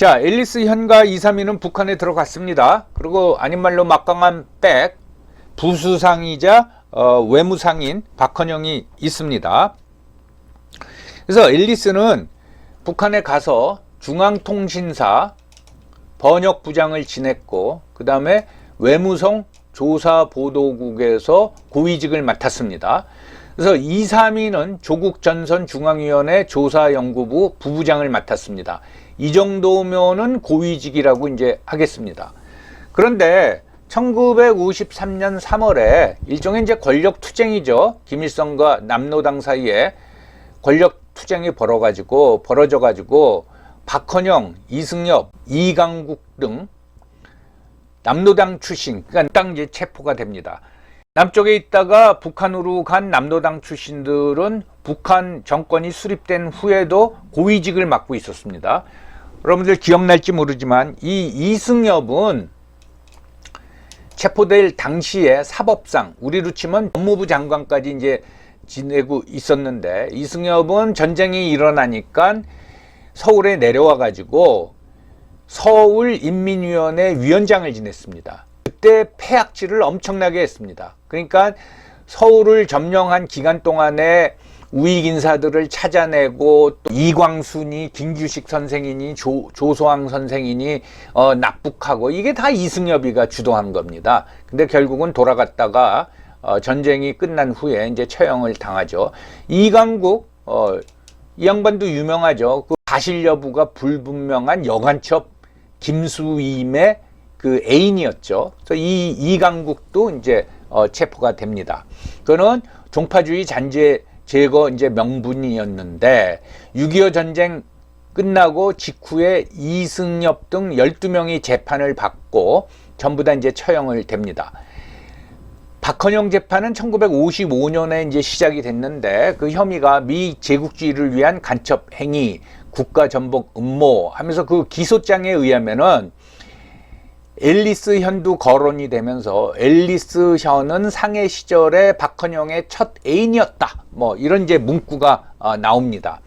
자, 앨리스 현과 이삼이는 북한에 들어갔습니다. 그리고 아닌 말로 막강한 백, 부수상이자 어, 외무상인 박헌영이 있습니다. 그래서 앨리스는 북한에 가서 중앙통신사 번역부장을 지냈고 그 다음에 외무성 조사보도국에서 고위직을 맡았습니다. 그래서 이삼이는 조국 전선 중앙위원회 조사연구부 부부장을 맡았습니다. 이 정도면은 고위직이라고 이제 하겠습니다. 그런데 1953년 3월에 일종의 이제 권력 투쟁이죠. 김일성과 남노당 사이에 권력 투쟁이 벌어가지고 벌어져가지고 박헌영, 이승엽, 이강국 등 남노당 출신, 그러니까 딱 이제 체포가 됩니다. 남쪽에 있다가 북한으로 간 남노당 출신들은 북한 정권이 수립된 후에도 고위직을 맡고 있었습니다. 여러분들 기억날지 모르지만 이 이승엽은 체포될 당시에 사법상 우리로 치면 법무부 장관까지 이제 지내고 있었는데 이승엽은 전쟁이 일어나니까 서울에 내려와 가지고 서울인민위원회 위원장을 지냈습니다. 그때 폐악질을 엄청나게 했습니다. 그러니까 서울을 점령한 기간 동안에 우익 인사들을 찾아내고 또 이광순이 김규식 선생이니 조, 조소왕 선생이니 어, 납북하고 이게 다 이승엽이가 주도한 겁니다. 근데 결국은 돌아갔다가 어, 전쟁이 끝난 후에 이제 처형을 당하죠. 이강국 어, 이 양반도 유명하죠. 그 가실 여부가 불분명한 여간첩 김수임의 그 애인이었죠. 그래서 이 이강국도 이제 어, 체포가 됩니다. 그거는 종파주의 잔재 제거 이제 명분이었는데 6.25 전쟁 끝나고 직후에 이승엽 등 12명이 재판을 받고 전부 다 이제 처형을 됩니다. 박헌영 재판은 1955년에 이제 시작이 됐는데 그 혐의가 미 제국주의를 위한 간첩 행위, 국가 전복 음모 하면서 그 기소장에 의하면은 앨리스 현도 거론이 되면서 앨리스 현은 상해 시절에 박헌영의 첫 애인이었다. 뭐 이런 이제 문구가 어, 나옵니다.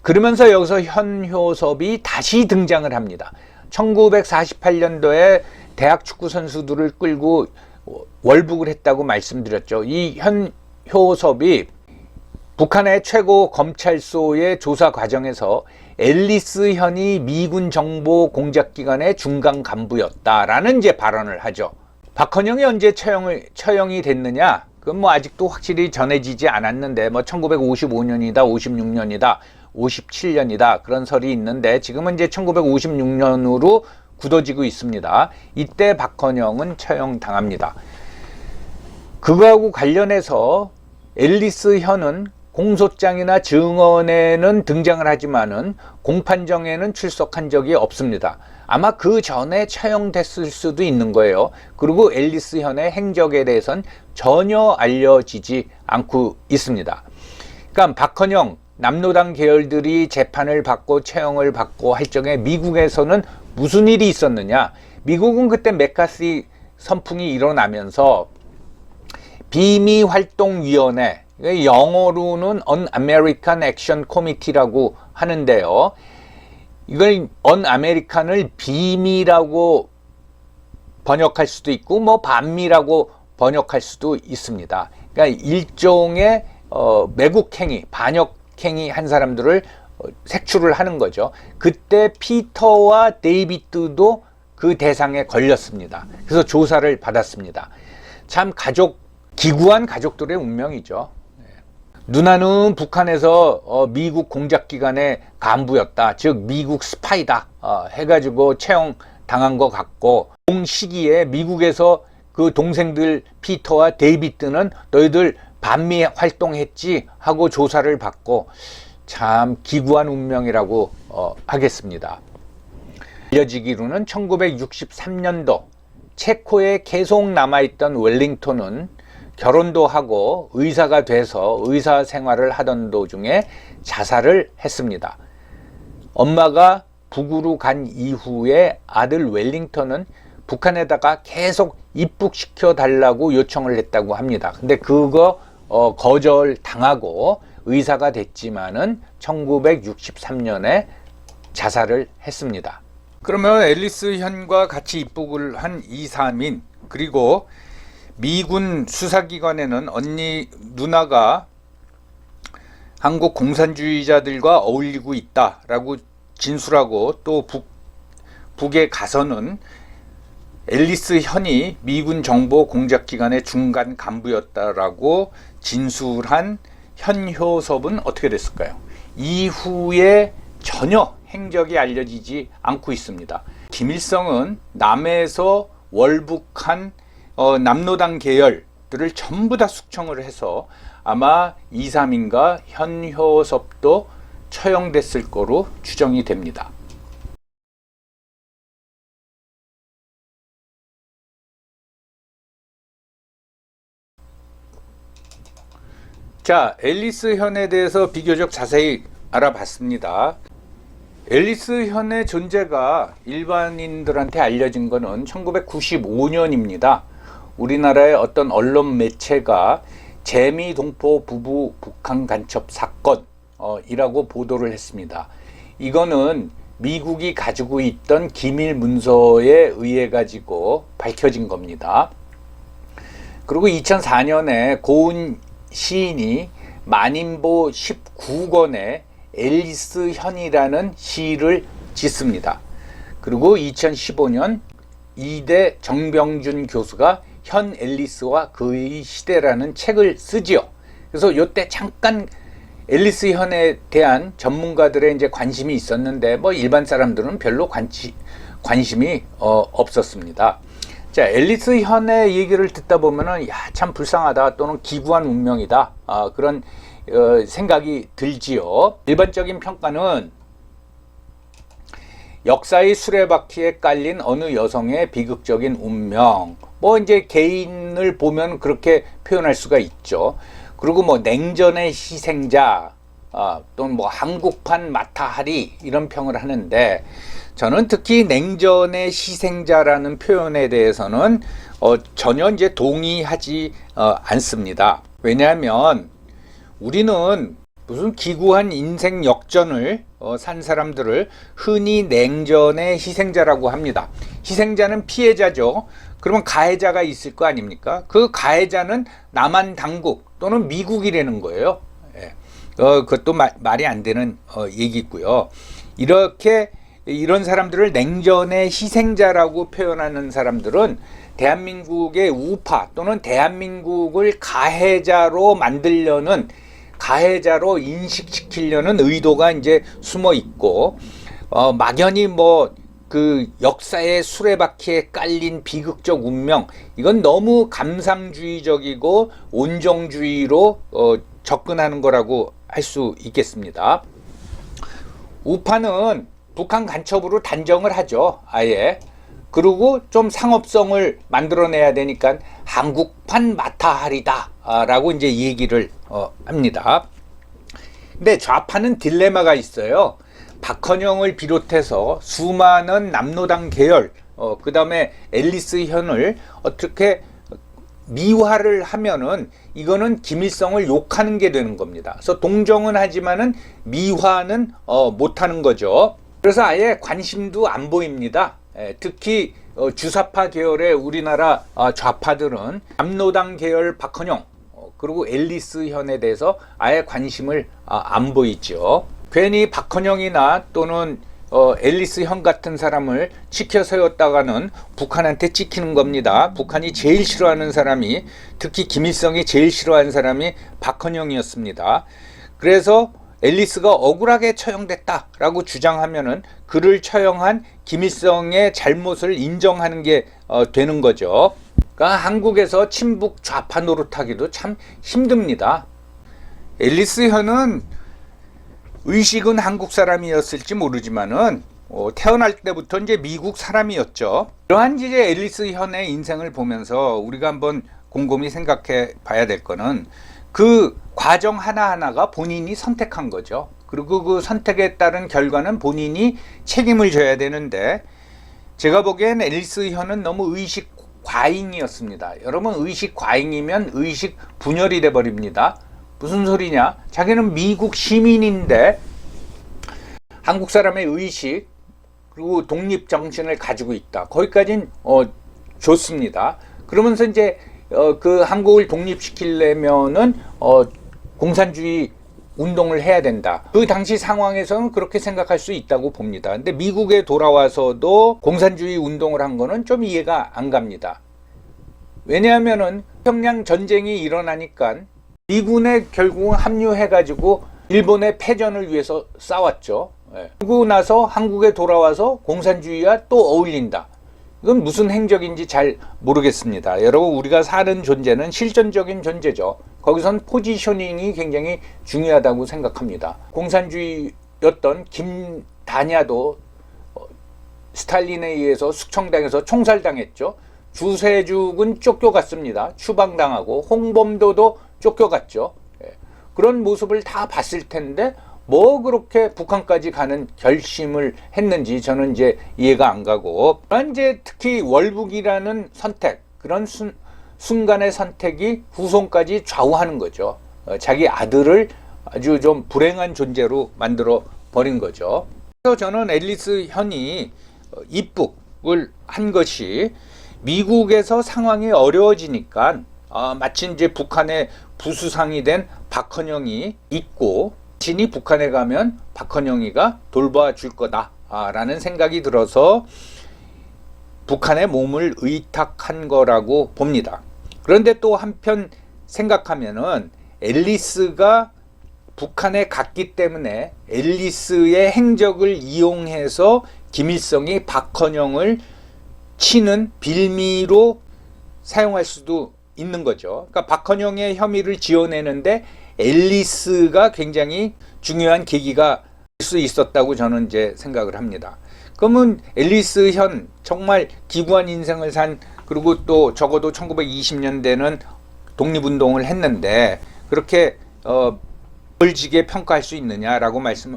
그러면서 여기서 현효섭이 다시 등장을 합니다. 1948년도에 대학 축구 선수들을 끌고 월북을 했다고 말씀드렸죠. 이 현효섭이 북한의 최고 검찰소의 조사 과정에서 앨리스 현이 미군 정보 공작기관의 중간 간부였다라는 이제 발언을 하죠. 박헌영이 언제 처형을, 처형이 됐느냐? 그건 뭐 아직도 확실히 전해지지 않았는데 뭐 1955년이다, 56년이다, 57년이다 그런 설이 있는데 지금은 이제 1956년으로 굳어지고 있습니다. 이때 박헌영은 처형당합니다. 그거하고 관련해서 앨리스 현은 공소장이나 증언에는 등장을 하지만은 공판정에는 출석한 적이 없습니다. 아마 그 전에 처형됐을 수도 있는 거예요. 그리고 앨리스 현의 행적에 대해선 전혀 알려지지 않고 있습니다. 그러니까 박헌영 남노당 계열들이 재판을 받고 처형을 받고 할 적에 미국에서는 무슨 일이 있었느냐? 미국은 그때 메카시 선풍이 일어나면서 비미 활동 위원회 영어로는 Un-American Action Committee라고 하는데요. 이걸 Un-American을 비미라고 번역할 수도 있고 뭐 반미라고 번역할 수도 있습니다. 그러니까 일종의 어, 매국행위, 반역행위 한 사람들을 어, 색출을 하는 거죠. 그때 피터와 데이비드도 그 대상에 걸렸습니다. 그래서 조사를 받았습니다. 참 가족 기구한 가족들의 운명이죠. 네. 누나는 북한에서 어, 미국 공작기관의 간부였다. 즉 미국 스파이다. 어, 해가지고 채용 당한 것 같고 동 시기에 미국에서 그 동생들 피터와 데이비드는 너희들 반미 활동했지 하고 조사를 받고 참 기구한 운명이라고 어, 하겠습니다. 알려지기로는 1963년도 체코에 계속 남아있던 웰링턴은 결혼도 하고 의사가 돼서 의사 생활을 하던 도중에 자살을 했습니다. 엄마가 북으로 간 이후에 아들 웰링턴은 북한에다가 계속 입국시켜 달라고 요청을 했다고 합니다. 근데 그거 어, 거절 당하고 의사가 됐지만은 1963년에 자살을 했습니다. 그러면 앨리스 현과 같이 입국을 한 이삼인 그리고 미군 수사기관에는 언니 누나가 한국 공산주의자들과 어울리고 있다라고 진술하고 또 북, 북에 가서는 앨리스 현이 미군 정보 공작 기관의 중간 간부였다라고 진술한 현효섭은 어떻게 됐을까요? 이후에 전혀 행적이 알려지지 않고 있습니다. 김일성은 남에서 월북한 어, 남로당 계열들을 전부 다 숙청을 해서 아마 이삼인과 현효섭도 처형됐을 거로 추정이 됩니다. 자, 앨리스 현에 대해서 비교적 자세히 알아봤습니다. 앨리스 현의 존재가 일반인들한테 알려진 것은 1995년입니다. 우리나라의 어떤 언론 매체가 재미 동포 부부 북한 간첩 사건이라고 보도를 했습니다. 이거는 미국이 가지고 있던 기밀 문서에 의해 가지고 밝혀진 겁니다. 그리고 2004년에 고은 시인이 만인보 19권에 앨리스 현이라는 시를 짓습니다. 그리고 2015년 이대 정병준 교수가 현 앨리스와 그의 시대라는 책을 쓰지요. 그래서 요때 잠깐 앨리스 현에 대한 전문가들의 이제 관심이 있었는데 뭐 일반 사람들은 별로 관치, 관심이 어, 없었습니다. 자, 앨리스 현의 얘기를 듣다 보면은 야, 참 불쌍하다 또는 기구한 운명이다. 아, 그런 어, 생각이 들지요. 일반적인 평가는 역사의 수레바퀴에 깔린 어느 여성의 비극적인 운명. 뭐 이제 개인을 보면 그렇게 표현할 수가 있죠. 그리고 뭐 냉전의 희생자, 아, 또는 뭐 한국판 마타하리 이런 평을 하는데 저는 특히 냉전의 희생자라는 표현에 대해서는 어, 전혀 이제 동의하지 어, 않습니다. 왜냐하면 우리는 무슨 기구한 인생 역전을 어, 산 사람들을 흔히 냉전의 희생자라고 합니다. 희생자는 피해자죠. 그러면 가해자가 있을 거 아닙니까? 그 가해자는 남한 당국 또는 미국이라는 거예요. 예. 어, 그것도 마, 말이 안 되는 어, 얘기고요. 이렇게 이런 사람들을 냉전의 희생자라고 표현하는 사람들은 대한민국의 우파 또는 대한민국을 가해자로 만들려는 가해자로 인식시키려는 의도가 이제 숨어 있고 어, 막연히 뭐 그 역사의 수레바퀴에 깔린 비극적 운명 이건 너무 감상주의적이고 온정주의로 어, 접근하는 거라고 할 수 있겠습니다. 우파는 북한 간첩으로 단정을 하죠. 아예. 그리고 좀 상업성을 만들어내야 되니까 한국판 마타하리다 라고 이제 얘기를 어, 합니다. 근데 좌파는 딜레마가 있어요. 박헌영을 비롯해서 수많은 남로당 계열, 어, 그 다음에 앨리스 현을 어떻게 미화를 하면은 이거는 김일성을 욕하는 게 되는 겁니다. 그래서 동정은 하지만은 미화는 어, 못하는 거죠. 그래서 아예 관심도 안 보입니다. 예, 특히 어, 주사파 계열의 우리나라 아, 좌파들은 남로당 계열 박헌영 어, 그리고 앨리스 현에 대해서 아예 관심을 아, 안 보이죠. 괜히 박헌영이나 또는 어, 앨리스 현 같은 사람을 치켜 세웠다가는 북한한테 찍히는 겁니다. 북한이 제일 싫어하는 사람이 특히 김일성이 제일 싫어하는 사람이 박헌영이었습니다. 그래서 앨리스가 억울하게 처형됐다라고 주장하면은 그를 처형한 김일성의 잘못을 인정하는 게 어, 되는 거죠. 그러니까 한국에서 친북 좌파 노릇하기도 참 힘듭니다. 앨리스 현은 의식은 한국 사람이었을지 모르지만은 어, 태어날 때부터 이제 미국 사람이었죠. 이러한 이제 앨리스 현의 인생을 보면서 우리가 한번 곰곰이 생각해 봐야 될 거는 그 과정 하나하나가 본인이 선택한 거죠. 그리고 그 선택에 따른 결과는 본인이 책임을 져야 되는데 제가 보기엔 앨리스 현은 너무 의식 과잉이었습니다. 여러분 의식 과잉이면 의식 분열이 돼 버립니다. 무슨 소리냐? 자기는 미국 시민인데 한국 사람의 의식 그리고 독립 정신을 가지고 있다. 거기까지는 어, 좋습니다. 그러면서 이제 어, 그 한국을 독립시키려면은 어, 공산주의 운동을 해야 된다. 그 당시 상황에서는 그렇게 생각할 수 있다고 봅니다. 근데 미국에 돌아와서도 공산주의 운동을 한 거는 좀 이해가 안 갑니다. 왜냐하면은 평양 전쟁이 일어나니까 미군에 결국은 합류해가지고 일본의 패전을 위해서 싸웠죠. 예. 그러고 나서 한국에 돌아와서 공산주의와 또 어울린다. 이건 무슨 행적인지 잘 모르겠습니다. 여러분 우리가 사는 존재는 실존적인 존재죠. 거기선 포지셔닝이 굉장히 중요하다고 생각합니다. 공산주의였던 김다냐도 어, 스탈린에 의해서 숙청당해서 총살당했죠. 주세죽은 쫓겨갔습니다. 추방당하고 홍범도도 쫓겨갔죠. 예. 그런 모습을 다 봤을 텐데 뭐 그렇게 북한까지 가는 결심을 했는지 저는 이제 이해가 안 가고 이제 특히 월북이라는 선택 그런 순, 순간의 선택이 후손까지 좌우하는 거죠. 어, 자기 아들을 아주 좀 불행한 존재로 만들어 버린 거죠. 그래서 저는 앨리스 현이 어, 입북을 한 것이 미국에서 상황이 어려워지니까 아, 마치 이제 북한의 부수상이 된 박헌영이 있고 진이 북한에 가면 박헌영이가 돌봐줄 거다라는 생각이 들어서 북한에 몸을 의탁한 거라고 봅니다. 그런데 또 한편 생각하면은 앨리스가 북한에 갔기 때문에 앨리스의 행적을 이용해서 김일성이 박헌영을 치는 빌미로 사용할 수도 있는 거죠. 그러니까 박헌영의 혐의를 지어내는데 앨리스가 굉장히 중요한 계기가 될 수 있었다고 저는 이제 생각을 합니다. 그러면 앨리스 현 정말 기구한 인생을 산 그리고 또 적어도 1920년대는 독립운동을 했는데 그렇게 어 벌지게 평가할 수 있느냐라고 말씀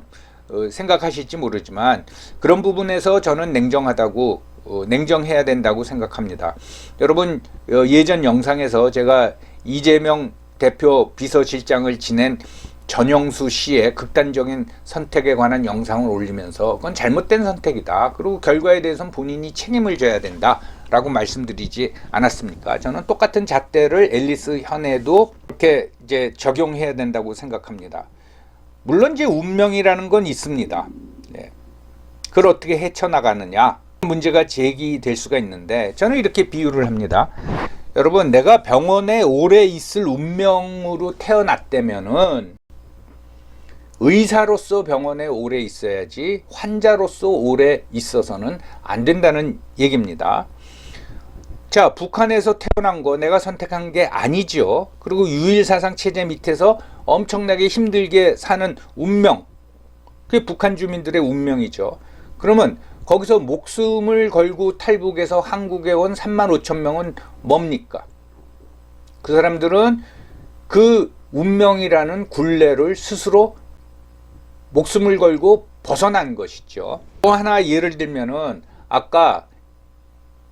어, 생각하실지 모르지만 그런 부분에서 저는 냉정하다고 어, 냉정해야 된다고 생각합니다. 여러분 어, 예전 영상에서 제가 이재명 대표 비서실장을 지낸 전영수 씨의 극단적인 선택에 관한 영상을 올리면서 그건 잘못된 선택이다. 그리고 결과에 대해서는 본인이 책임을 져야 된다. 라고 말씀드리지 않았습니까? 저는 똑같은 잣대를 앨리스 현에도 이렇게 이제 적용해야 된다고 생각합니다. 물론 이제 운명이라는 건 있습니다. 네. 그걸 어떻게 헤쳐나가느냐. 문제가 제기될 수가 있는데 저는 이렇게 비유를 합니다. 여러분 내가 병원에 오래 있을 운명으로 태어났다면은 의사로서 병원에 오래 있어야지 환자로서 오래 있어서는 안 된다는 얘기입니다. 자, 북한에서 태어난 거 내가 선택한 게 아니죠. 그리고 유일사상 체제 밑에서 엄청나게 힘들게 사는 운명. 그게 북한 주민들의 운명이죠. 그러면 거기서 목숨을 걸고 탈북해서 한국에 온 3만 5천 명은 뭡니까? 그 사람들은 그 운명이라는 굴레를 스스로 목숨을 걸고 벗어난 것이죠. 또 하나 예를 들면은 아까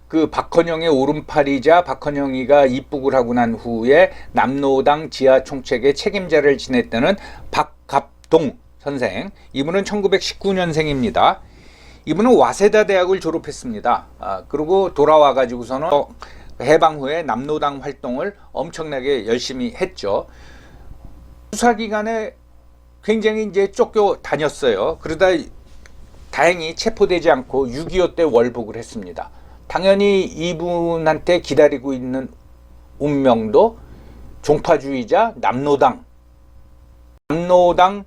그 박헌영의 오른팔이자 박헌영이가 입북을 하고 난 후에 남노당 지하 총책의 책임자를 지냈다는 박갑동 선생. 이분은 1919년생입니다. 이분은 와세다 대학을 졸업했습니다. 아, 그리고 돌아와 가지고서는 해방 후에 남노당 활동을 엄청나게 열심히 했죠. 수사 기간에 굉장히 이제 쫓겨 다녔어요. 그러다 다행히 체포되지 않고 6.25 때 월북을 했습니다. 당연히 이분한테 기다리고 있는 운명도 종파주의자 남노당 남노당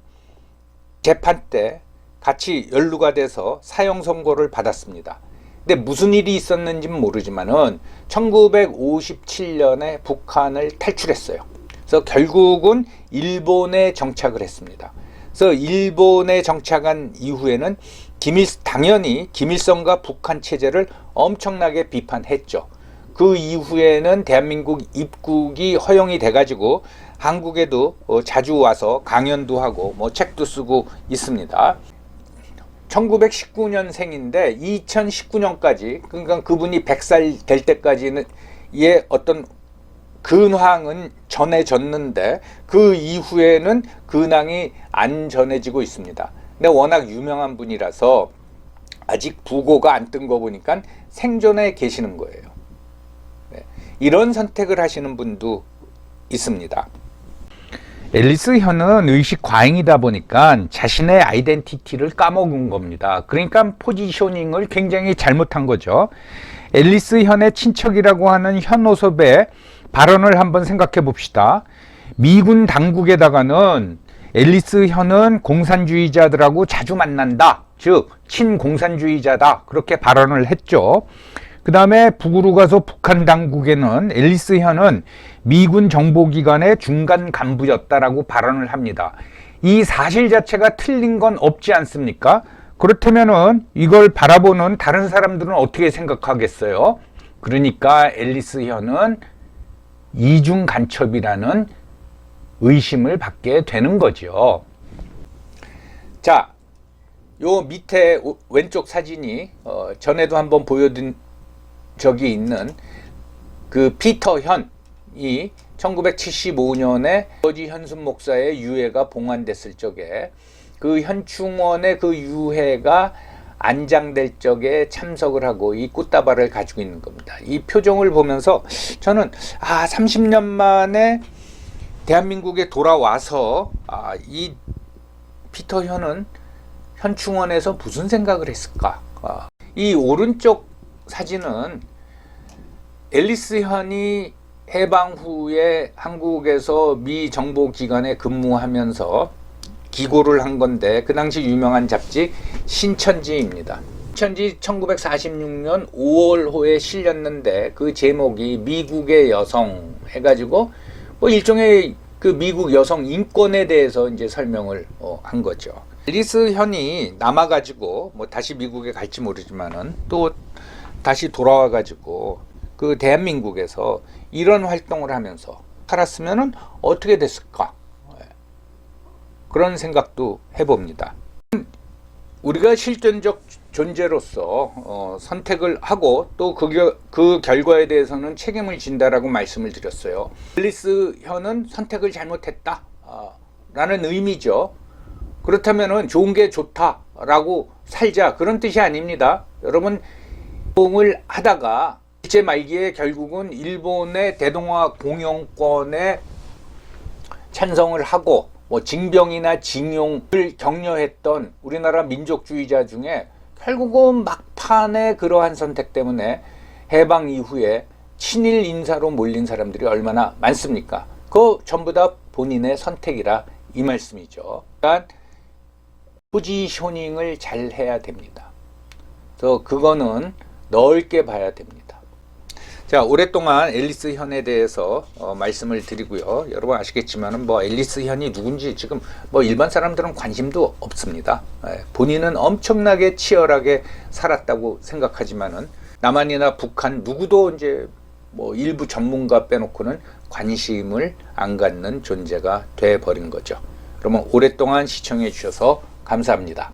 재판 때 같이 연루가 돼서 사형 선고를 받았습니다. 근데 무슨 일이 있었는지는 모르지만은 1957년에 북한을 탈출했어요. 그래서 결국은 일본에 정착을 했습니다. 그래서 일본에 정착한 이후에는 김일 당연히 김일성과 북한 체제를 엄청나게 비판했죠. 그 이후에는 대한민국 입국이 허용이 돼가지고 한국에도 어, 자주 와서 강연도 하고 뭐 책도 쓰고 있습니다. 1919년생인데 2019년까지 그러니까 그분이 100살 될 때까지는 의 어떤 근황은 전해졌는데 그 이후에는 근황이 안 전해지고 있습니다. 근데 워낙 유명한 분이라서 아직 부고가 안 뜬 거 보니까 생존해 계시는 거예요. 네. 이런 선택을 하시는 분도 있습니다. 앨리스 현은 의식 과잉이다 보니까 자신의 아이덴티티를 까먹은 겁니다. 그러니까 포지셔닝을 굉장히 잘못한 거죠. 앨리스 현의 친척이라고 하는 현오섭의 발언을 한번 생각해 봅시다. 미군 당국에다가는 앨리스 현은 공산주의자들하고 자주 만난다. 즉, 친공산주의자다. 그렇게 발언을 했죠. 그 다음에 북으로 가서 북한 당국에는 앨리스 현은 미군 정보기관의 중간 간부였다라고 발언을 합니다. 이 사실 자체가 틀린 건 없지 않습니까? 그렇다면은 이걸 바라보는 다른 사람들은 어떻게 생각하겠어요? 그러니까 앨리스 현은 이중 간첩이라는 의심을 받게 되는 거죠. 자, 요 밑에 오- 왼쪽 사진이 어, 전에도 한번 보여드린 적이 있는 그 피터 현 이 1975년에 버지 현순 목사의 유해가 봉환됐을 적에 그 현충원의 그 유해가 안장될 적에 참석을 하고 이 꽃다발을 가지고 있는 겁니다. 이 표정을 보면서 저는 아 30년 만에 대한민국에 돌아와서 아, 이 피터 현은 현충원에서 무슨 생각을 했을까? 아, 이 오른쪽 사진은 앨리스 현이 해방 후에 한국에서 미 정보기관에 근무하면서 기고를 한 건데 그 당시 유명한 잡지 신천지입니다. 신천지 1946년 5월호에 실렸는데 그 제목이 미국의 여성 해가지고 뭐 일종의 그 미국 여성 인권에 대해서 이제 설명을 어, 한 거죠. 앨리스 현이 남아가지고 뭐 다시 미국에 갈지 모르지만은 또 다시 돌아와가지고 그 대한민국에서 이런 활동을 하면서 살았으면은 어떻게 됐을까? 예. 그런 생각도 해봅니다. 우리가 실존적 존재로서 어, 선택을 하고 또그 그 결과에 대해서는 책임을 진다라고 말씀을 드렸어요. 앨리스 현은 선택을 잘못했다. 아, 라는 의미죠. 그렇다면은 좋은 게 좋다라고 살자 그런 뜻이 아닙니다. 여러분 공을 하다가 일제 말기에 결국은 일본의 대동아 공영권에 찬성을 하고 뭐 징병이나 징용을 격려했던 우리나라 민족주의자 중에 결국은 막판에 그러한 선택 때문에 해방 이후에 친일 인사로 몰린 사람들이 얼마나 많습니까? 그 전부 다 본인의 선택이라 이 말씀이죠. 그러니까 포지셔닝을 잘 해야 됩니다. 그래서 그거는 넓게 봐야 됩니다. 자, 오랫동안 앨리스 현에 대해서 어, 말씀을 드리고요. 여러분 아시겠지만은 뭐 앨리스 현이 누군지 지금 뭐 일반 사람들은 관심도 없습니다. 예, 본인은 엄청나게 치열하게 살았다고 생각하지만은 남한이나 북한 누구도 이제 뭐 일부 전문가 빼놓고는 관심을 안 갖는 존재가 돼 버린 거죠. 그러면 오랫동안 시청해 주셔서 감사합니다.